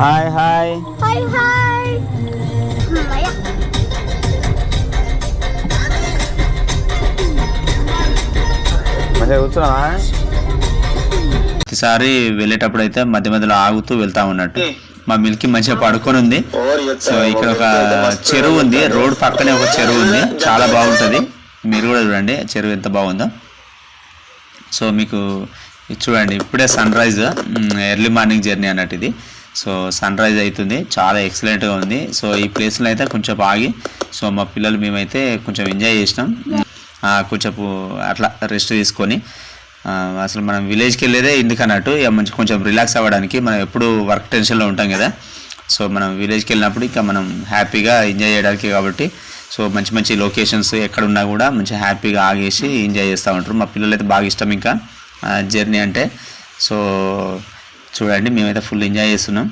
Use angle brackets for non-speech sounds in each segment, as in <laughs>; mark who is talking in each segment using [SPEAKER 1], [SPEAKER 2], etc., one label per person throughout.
[SPEAKER 1] Hi hi
[SPEAKER 2] hi hi.
[SPEAKER 1] మంచిగా కూర్చున్నావా?
[SPEAKER 3] వెళ్ళేటప్పుడు అయితే మధ్య మధ్యలో ఆగుతూ వెళ్తా ఉన్నట్టు. మా మిల్కి మంచిగా పడుకొని ఉంది. సో ఇక్కడ ఒక చెరువు ఉంది. రోడ్ పక్కనే ఒక చెరువు ఉంది. చాలా బాగుంటుంది. మీరు కూడా చూడండి చెరువు ఎంత బాగుందో. సో మీకు ఇది చూడండి ఇప్పుడే sunrise early morning journey అన్నట్టు ఇది. సో సన్ రైజ్ అవుతుంది. చాలా ఎక్సలెంట్గా ఉంది. సో ఈ ప్లేస్లో అయితే కొంచెం ఆగి సో మా పిల్లలు మేమైతే కొంచెం ఎంజాయ్ చేసినాం. కొంచెం అట్లా రెస్ట్ తీసుకొని అసలు మనం విలేజ్కి వెళ్ళేదే ఎందుకన్నట్టు ఇక మంచి కొంచెం రిలాక్స్ అవ్వడానికి మనం ఎప్పుడు వర్క్ టెన్షన్లో ఉంటాం కదా. సో మనం విలేజ్కి వెళ్ళినప్పుడు ఇంకా మనం హ్యాపీగా ఎంజాయ్ చేయడానికి కాబట్టి సో మంచి మంచి లొకేషన్స్ ఎక్కడున్నా కూడా మంచి హ్యాపీగా ఆగేసి ఎంజాయ్ చేస్తూ ఉంటారు. మా పిల్లలు అయితే బాగా ఇష్టం ఇంకా జర్నీ అంటే. సో చూడండి మేమైతే ఫుల్ ఎంజాయ్ చేస్తున్నాం.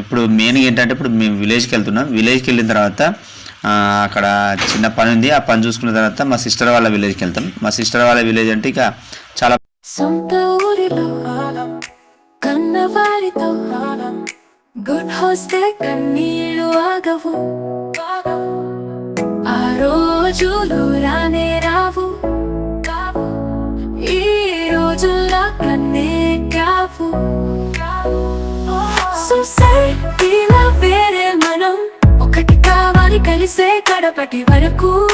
[SPEAKER 3] ఇప్పుడు మెయిన్గా ఏంటంటే ఇప్పుడు మేము విలేజ్కి వెళ్తున్నాం. విలేజ్కి వెళ్ళిన తర్వాత అక్కడ చిన్న పని ఉంది. ఆ పని చూసుకున్న తర్వాత మా సిస్టర్ వాళ్ళ విలేజ్కి వెళ్తాం. మా సిస్టర్ వాళ్ళ విలేజ్ అంటే ఇక చాలా
[SPEAKER 4] సొంత ఊరిలో కన్నవారితో గుడ్ హోస్తే కన్నీళ్ళు ఆగవు ఆ రోజులు రానే రావు. ఈ రోజుల్లో కన్నే కావు. సొసైటీలో వేరే మనం. ఒకటి కావాలి కలిసే కడపటి వరకు.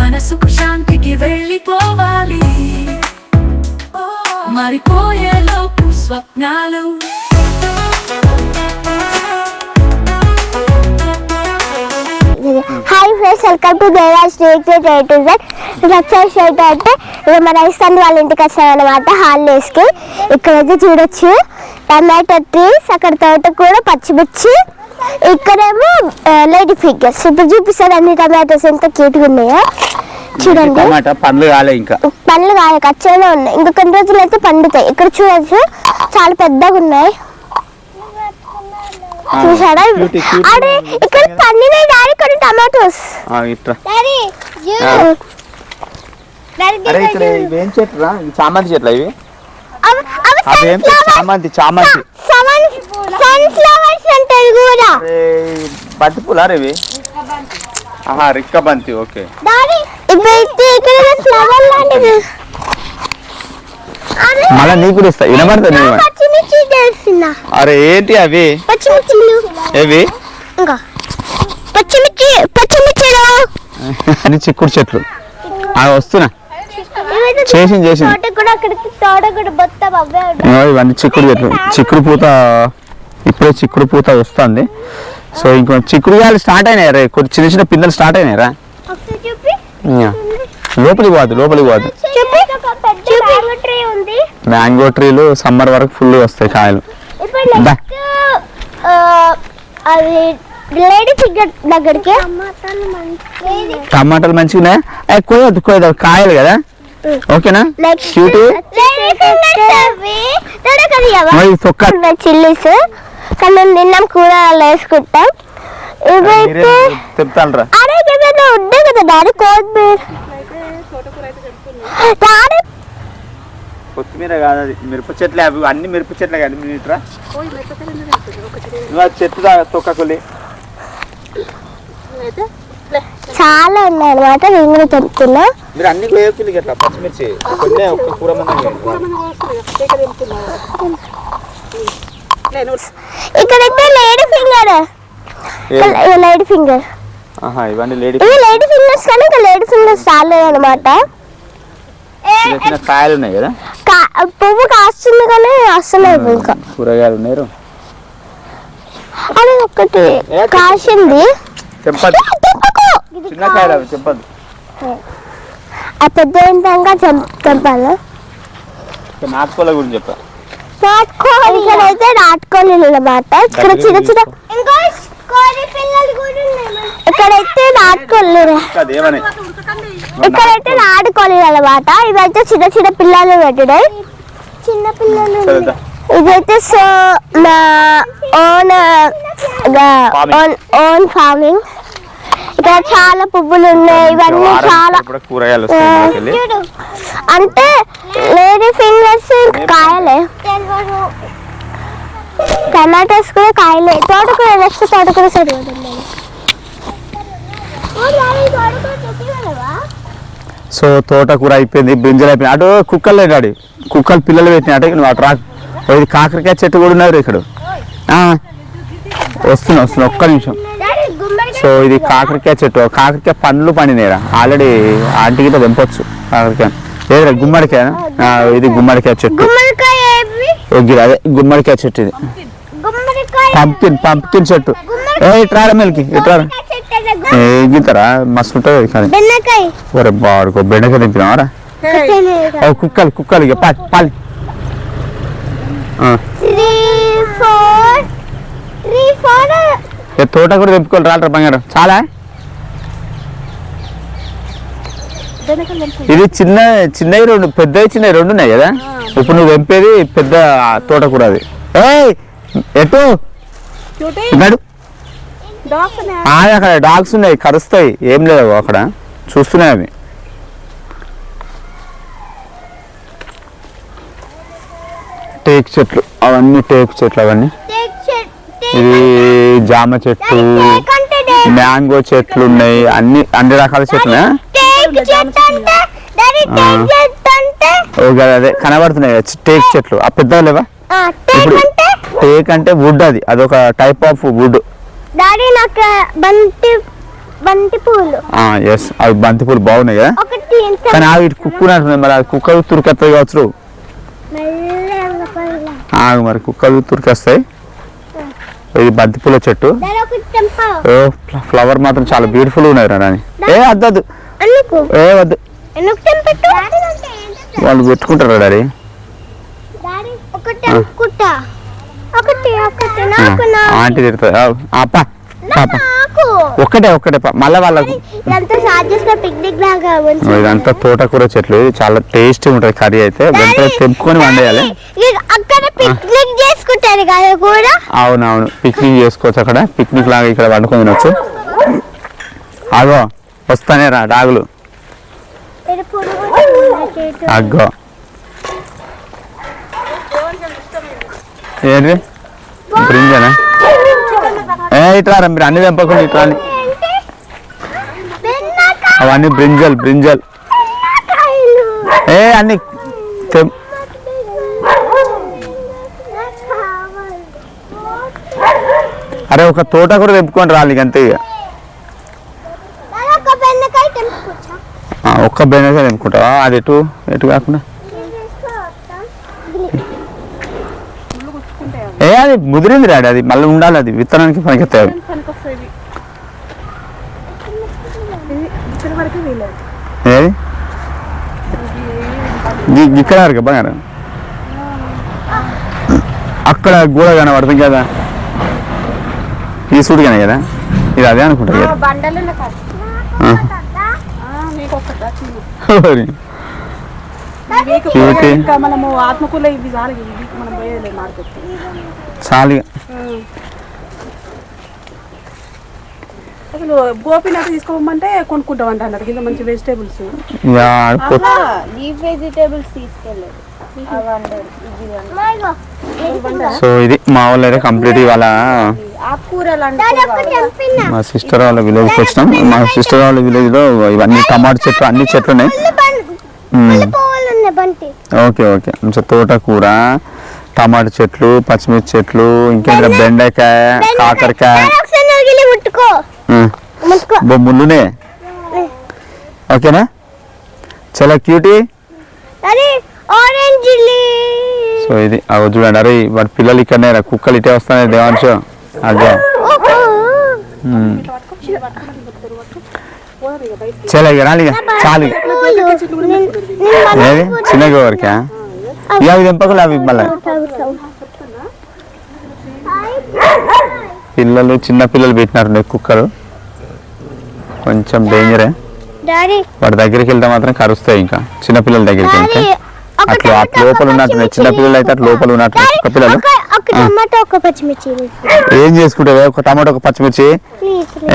[SPEAKER 4] మనసుకు శాంతికి వెళ్ళిపోవాలి. మారిపోయేలోపు స్వప్నాలు.
[SPEAKER 2] హాయ్ ఫ్రెండ్స్ వెల్కమ్ టు దేవాజ్ డేట్ ఏ టు జెడ్ వచ్చేసి ఏంటంటే ఇది మన రైస్తాన్ వాళ్ళ ఇంటికి వచ్చామన్నమాట హాలిడేస్కి ఇక్కడైతే చూడొచ్చు. టమాటో ట్రీస్ అక్కడ తోట కూడా పచ్చిమిర్చి. ఇక్కడేమో లేడీ ఫిగర్స్ ఇప్పుడు చూపిస్తాను అన్ని టమాటోస్ ఎంత క్యూట్గా ఉన్నాయో. చూడండి.
[SPEAKER 1] టమాటా పండ్లు కాలే ఇంకా.
[SPEAKER 2] పండ్లు కాయ కచ్చగానే ఉన్నాయి. ఇంకా కొన్ని రోజులు అయితే పండుతాయి. ఇక్కడ చూడొచ్చు. చాలా పెద్దగా ఉన్నాయి. చూసాడా. అరే ఇక్కడ పండినాయి డాడీ కొన్ని టమాటోస్.
[SPEAKER 1] ఇట్రా. అరే ఇక్కడ ఇవేం చెట్లు రా చామంతి చెట్లు ఇవి? అవి చామంతి చామంతి.
[SPEAKER 2] సన్ఫ్లవర్స్ అంటారు కూడా
[SPEAKER 1] బంతి పూలా రే ఇవి? ఆహా రిక్క బంతి ఓకే.
[SPEAKER 2] డాడీ ఇప్పుడైతే ఇక్కడ ఫ్లవర్ లాంటిది.
[SPEAKER 1] మళ్ళీ నీకు కూడా ఇస్తా. వినబడుతుంది
[SPEAKER 2] నా
[SPEAKER 1] అరే ఏంటి అవి? ఏవి?
[SPEAKER 2] పచ్చిమిర్చి
[SPEAKER 1] అని చిక్కుడు చెట్లు. అవి వస్తున్నా. చేసింది చేసింది. ఇవన్నీ చిక్కుడు చెట్లు. చిక్కుడు పూత ఇప్పుడే చిక్కుడు పూత వస్తుంది. సో ఇంకో చిక్కుడు కాయలు స్టార్ట్ అయినాయి రే. చిన్న చిన్న పిందెలు స్టార్ట్ అయినాయి రా. లోపలికి పోదు లోపలికి పోదు
[SPEAKER 2] చూపి పెద్ద మ్యాంగో ట్రీ ఉంది
[SPEAKER 1] మ్యాంగో ట్రీలు సమ్మర్ వరకు ఫుల్ వస్తాయి కాయలు.
[SPEAKER 2] అది లేడీ ఫిగర్ దగ్గరికి.
[SPEAKER 1] టమాటాలు మంచిగా కోయద్దు కోయద్దు కాయలు కదా. ఓకేనా?
[SPEAKER 2] చిల్లీస్. కానీ మేము తిన్నాం కూర వేసుకుంటాం. ఇవైతే
[SPEAKER 1] చెప్తాను
[SPEAKER 2] అరే కదా డాడీ డాడీ
[SPEAKER 1] కొత్తిమీర కాదు అది మిరప చెట్లే అవి అన్ని మిరప చెట్లే కానీ మీరు ఇట్రా చెట్టు తొక్కకులి.
[SPEAKER 2] చాలా ఉన్నాయి అనమాట నేను కూడా
[SPEAKER 1] మీరు అన్ని కోయకులి ఇట్లా పచ్చిమిర్చి. కొన్ని ఒక్క కూర మంది
[SPEAKER 2] ఇక్కడైతే లేడీ ఫింగర్. Lady finger.
[SPEAKER 1] ఆహా ఇవన్నీ లేడీ
[SPEAKER 2] ఫింగర్స్. కానీ ఇంకా లేడీ ఫింగర్స్ రాలేదు అనమాట
[SPEAKER 1] చిన్న చిన్న కాయలు ఉన్నాయి కదా?
[SPEAKER 2] పువ్వు కాస్తుంది కానీ వస్తలేదు ఇంకా.
[SPEAKER 1] కూరగాయలు ఉన్నారు
[SPEAKER 2] అది ఒకటి కాసింది.
[SPEAKER 1] తెంపద్దు
[SPEAKER 2] తెంపకు.
[SPEAKER 1] చిన్న కాయలు అవి తెంపద్దు
[SPEAKER 2] ఆ పెద్ద ఏంటంగా తెంపాలి?
[SPEAKER 1] నాటుకోల గురించి చెప్పా.
[SPEAKER 2] అన్నమాట ఇక్కడ చిన్న చిన్న ఇక్కడైతే
[SPEAKER 1] అదేమని
[SPEAKER 2] ఇక్కడైతే నాటుకోవాలి అన్నమాట. ఇవైతే చిన్న చిన్న పిల్లలు పెట్టినాయి. చిన్న పిల్లలు ఇదైతే సో నా ఓన్ ఓన్ ఓన్ ఫార్మింగ్ ఇక్కడ చాలా పువ్వులు ఉన్నాయి. ఇవన్నీ చాలా
[SPEAKER 1] కూరగాయలు
[SPEAKER 2] అంటే లేడీ ఫింగర్స్ కాయలే. టమాటోస్ కూడా కాయలే. తోటకూర నెక్స్ట్ తోటకూర
[SPEAKER 1] సో తోటకూర అయిపోయింది బ్రింజల్ అయిపోయింది అటు కుక్కలు లేడు ఆడి కుక్కలు పిల్లలు పెట్టిన అటు నువ్వు అటు రా. ఓ, ఇది కాకరకాయ చెట్టు కూడా ఉన్నారు ఇక్కడ. ఆ, వస్తున్నా వస్తున్నా ఒక్క నిమిషం. సో ఇది కాకరకాయ చెట్టు. కాకరకాయ పండ్లు పండినాయిరా ఆల్రెడీ ఆంటీకి తెంపొచ్చు. కాకరకాయ. లేదురా గుమ్మడికాయ ఆ, ఇది గుమ్మడికాయ చెట్టు. అదే గుమ్మడికాయ చెట్టు ఇది. పంపికిన్ పంపికిన్ చెట్టు. ఏ ఇట్రారా మిల్కి ఇట్రారా ఏ గితారా మస్తు ఉంటుంది కానీ.
[SPEAKER 2] బెండకాయ.
[SPEAKER 1] ఒరే బాడుకో బెండకాయ తెంపినావారా ఓ కుక్కలు కుక్కలు ఇక పాలి పాలి. తోట కూడా తెంపుకోవాలి రాలరా బంగారం. చాలా? ఇది చిన్న చిన్నవి రెండు పెద్దవి చిన్నవి రెండు ఉన్నాయి కదా? ఇప్పుడు నువ్వు తెంపేది పెద్ద తోటకూర అది. ఎటు? నడు అక్కడ డాగ్స్ ఉన్నాయి కరుస్తాయి. ఏం లేదు అక్కడ. చూస్తున్నాయి అవి. టేక్ చెట్లు. అవన్నీ టేక్ చెట్లు అవన్నీ. ఇది జామ చెట్టు మ్యాంగో చెట్లు ఉన్నాయి. అన్ని అన్ని రకాల చెట్లు? ఓకే అదే. కనబడుతున్నాయి టేక్ చెట్లు. ఆ పెద్దవి లేవా? ఇప్పుడు టేక్ అంటే వుడ్ అది. అదొక టైప్ ఆఫ్ వుడ్
[SPEAKER 2] డాడీ నాకు బంతి బంతి పూలు.
[SPEAKER 1] ఎస్ అవి బంతిపూలు బాగున్నాయి కదా. కానీ అవి కుక్కునట్టున్నాయి మరి. అది కుక్కలు తురికెత్తాయి కావచ్చు. మరి కుక్కలు తురికేస్తాయి. ఇది బంతిపూల చెట్టు. ఫ్లవర్ మాత్రం చాలా బ్యూటిఫుల్ ఉన్నాయి రా నాని. ఏ వద్దు ఏ వద్దు. వాళ్ళు పెట్టుకుంటారు డాడీ? ఆంటీ అప్ప పాప ఒక్కటే ఒక్కటే పా. మళ్ళా వాళ్ళకు
[SPEAKER 2] ఇదంతా
[SPEAKER 1] తోటకూర చెట్లు. ఇది చాలా టేస్టీ ఉంటుంది కర్రీ అయితే. వెంటనే తెంపుకొని వండేయాలి.
[SPEAKER 2] ఇక అక్కడ పిక్నిక్ చేసుకుంటారు కదా కూడా
[SPEAKER 1] అవునవును. పిక్నిక్ చేసుకోవచ్చు అక్కడ. పిక్నిక్ లాగా ఇక్కడ వండుకొని తినొచ్చు. అగో వస్తానే రా డాగులు
[SPEAKER 2] ఇది పురుగు తిన్న చెట్టు.
[SPEAKER 1] అగ్గో. ఏంటి బ్రింజనా? ఏ ఇట్లా మీరు అన్ని తెంపకుండా ఇట్లా అని. అవన్నీ బ్రింజల్ బ్రింజల్. ఏ అన్ని అరే ఒక తోట కూడా తెంపుకొని రాలి అంతే ఇక. ఒక్క బెండకాయ తెంపుకుంటావా అది ఎటు ఎటు కాకుండా? ఏ అది ముదిరింది రాడు అది మళ్ళీ ఉండాలి అది. విత్తనానికి పనికెత్తాయి. ఏది? గి- ఇక్కడ వరకు బంగారం. అక్కడ గోడ కనబడుతుంది కదా. ఈ సూడు కానీ కదా? ఇది అదే అనుకుంటా కదా.
[SPEAKER 5] ఇంకా మనము ఆత్మకూల ఇవి చాలు ఇవి మనం పోయేది మార్కెట్
[SPEAKER 1] చాలు.
[SPEAKER 5] అసలు గోపీనాథ్ తీసుకోమంటే కొనుక్కుంటామంట అన్నారు కింద మంచి వెజిటేబుల్స్ లీఫ్ వెజిటేబుల్స్.
[SPEAKER 1] సో ఇది మా వాళ్ళు అయితే కంప్లీట్ ఇవాళ. మా సిస్టర్ వాళ్ళ విలేజ్కి వచ్చినాం. మా సిస్టర్ వాళ్ళ విలేజ్లో ఇవన్నీ టమాటా చెట్లు అన్ని చెట్లు ఉన్నాయి. Okay okay. తోటకూర టమాటా చెట్లు పచ్చిమిర్చి చెట్లు ఇంకేంటి బెండకాయ కాకరకాయ. ముళ్ళునే? ఓకేనా? చాలా క్యూటీ సో ఇది అవి చూడండి. అరే వాడి పిల్లలు ఇక్కడనే రా, కుక్కలు ఇటే వస్తాయి దేవాంశ. అదే. చాలా ఇక రాలి చాలు. ఇక ఏది? చిన్నగా వరకా ఇక అవి తెంపకలు అవి మళ్ళీ. పిల్లలు చిన్న పిల్లలు పెట్టినారు కుక్కలు. కొంచెం డేంజరే.
[SPEAKER 2] డాడీ.
[SPEAKER 1] వాడి దగ్గరికి వెళ్తే మాత్రం కరుస్తాయి ఇంకా. చిన్న పిల్లల దగ్గరికి వెళ్తే. అట్లా అటు లోపల ఉన్నట్టున్నాయి చిన్న పిల్లలు అయితే అటు లోపల ఉన్నట్టున్నాయి కుక్క పిల్లలు.
[SPEAKER 2] ఒక ఒక టమాటో ఒక పచ్చిమిర్చి
[SPEAKER 1] ఏం చేసుకుంటావు? ఒక టమాటో ఒక పచ్చిమిర్చి?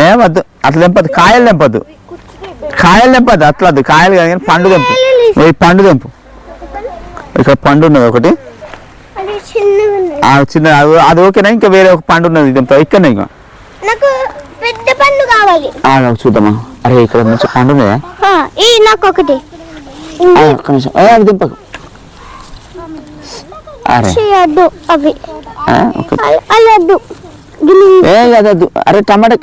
[SPEAKER 1] ఏ వద్దు. అట్లా తెంపద్దు. కాయలు తెంపద్దు. కాయలు తెంపద్దు. అట్లా వద్దు. కాయలు కాదు కానీ పండు తెంపు. ఈ పండు తెంపు. ఇక్కడ పండు ఉన్నది ఒకటి. చిన్న అది- ఓకేనా? ఇంకా వేరే ఒక పండు ఉన్నది ఇదంతా ఇక్కడనే ఇంకా.
[SPEAKER 2] నాకు పెద్ద పండు కావాలి.
[SPEAKER 1] చూద్దామా? అరే ఇక్కడ మంచి పండు ఉన్నాయా
[SPEAKER 2] నాకు ఒకటి.
[SPEAKER 1] ఒక్క నిమిషం. అది దింపకు అరే.
[SPEAKER 2] చేయొద్దు అవి. అల్లొద్దు
[SPEAKER 1] ఏ అదద్దు అరే టమాటా.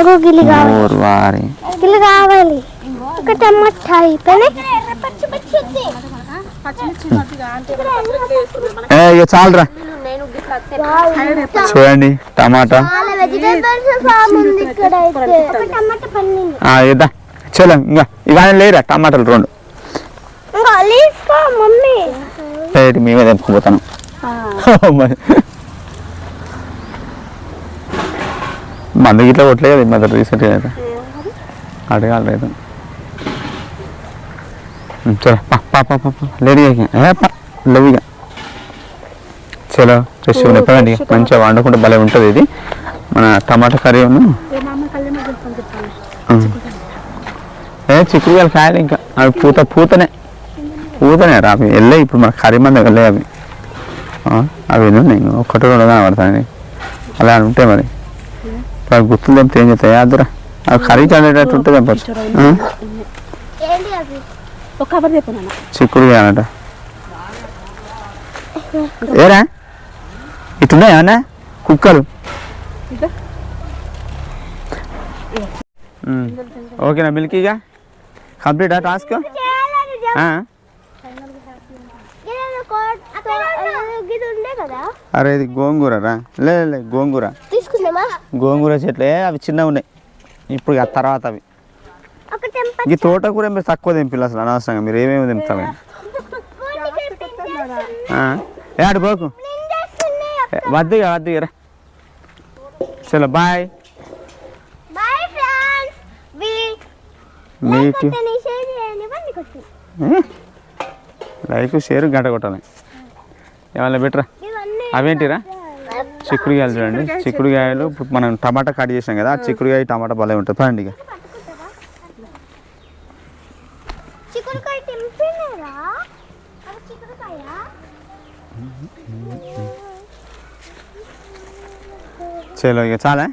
[SPEAKER 2] ఒక గిలి కావాలి.
[SPEAKER 1] ఓర్ వారి.
[SPEAKER 2] గిలి కావాలి. ఒక టమాటా
[SPEAKER 1] ఏ ఇక చాలరా. చూడండి టమాటా.
[SPEAKER 2] చాలా
[SPEAKER 1] ఇద్దా ఇంకా ఆయన లేరా టమాటాలు రెండు?
[SPEAKER 2] మమ్మీ
[SPEAKER 1] రైట్ మేమే తెంపుకుపోతాను. <laughs> మందు గిట్లా కొట్టలే కదా ఈ మధ్య రీసెంట్ అయితే. అడగాలి రైతు ఉమ్, చలో పా పా పా పా పా లేడీగా ఏ పా లేవిగా చలో ఫ్రెష్ చెప్పండి మంచిగా వండుకుంటే భలే ఉంటుంది ఇది. మన టమాటా కర్రీ ఉన్న
[SPEAKER 5] ఏ
[SPEAKER 1] చిక్కుడుకాయలు కాయలు ఇంకా. అవి పూత పూతనే. పూతనే రా అవి వెళ్ళే ఇప్పుడు మన కర్రీ మంది వెళ్ళే అవి అవి ఎన్ని ఉన్నాయి? ఇంకా ఒక్కటి రెండు కనబడతాయి అలా అని ఉంటాయి మరి ఇప్పుడు గుర్తులు తెంపితే ఏం చేస్తాయి అదురా అవి కర్రీ చల్లేటట్టు ఉంటే తెంపచ్చు
[SPEAKER 5] నాన్న.
[SPEAKER 1] చిక్కుడుకాయలంట ఏరా? ఇట్టున్నాయా అన్న? కుక్కలు. ఓకేనా మిల్కీగా? కంప్లీటా టాస్క్? అరే ఇది గోంగూర రా. లే లే, గోంగూర.
[SPEAKER 2] తీసుకుందామా?
[SPEAKER 1] గోంగూర చెట్లే అవి చిన్నగా ఉన్నాయి. ఇప్పుడు ఆ తర్వాత అవి. ఈ తోటకూర మీరు తక్కువ తెంపిల్లు అసలు అనవసరంగా. మీరు ఏమేమి తెంపుతారు? <laughs> ఏ ఆడు పోకు. వద్దు వద్దు రా. చలో బాయ్. మీకు లైక్ షేర్ గంట కొట్టాలి. ఏమన్నా బెటరా? అవేంటిరా? చిక్కుడుకాయలు చూడండి. చిక్కుడుకాయలు ఇప్పుడు మనం టమాటా కట్ చేసాం కదా ఆ చిక్కుడుకాయ టమాటా భలే ఉంటుంది. పండి ఇక.
[SPEAKER 2] చిక్కుడుకాయ తెంపినారా అది చిక్కుడుకాయ?
[SPEAKER 1] చలో ఇక చాలా?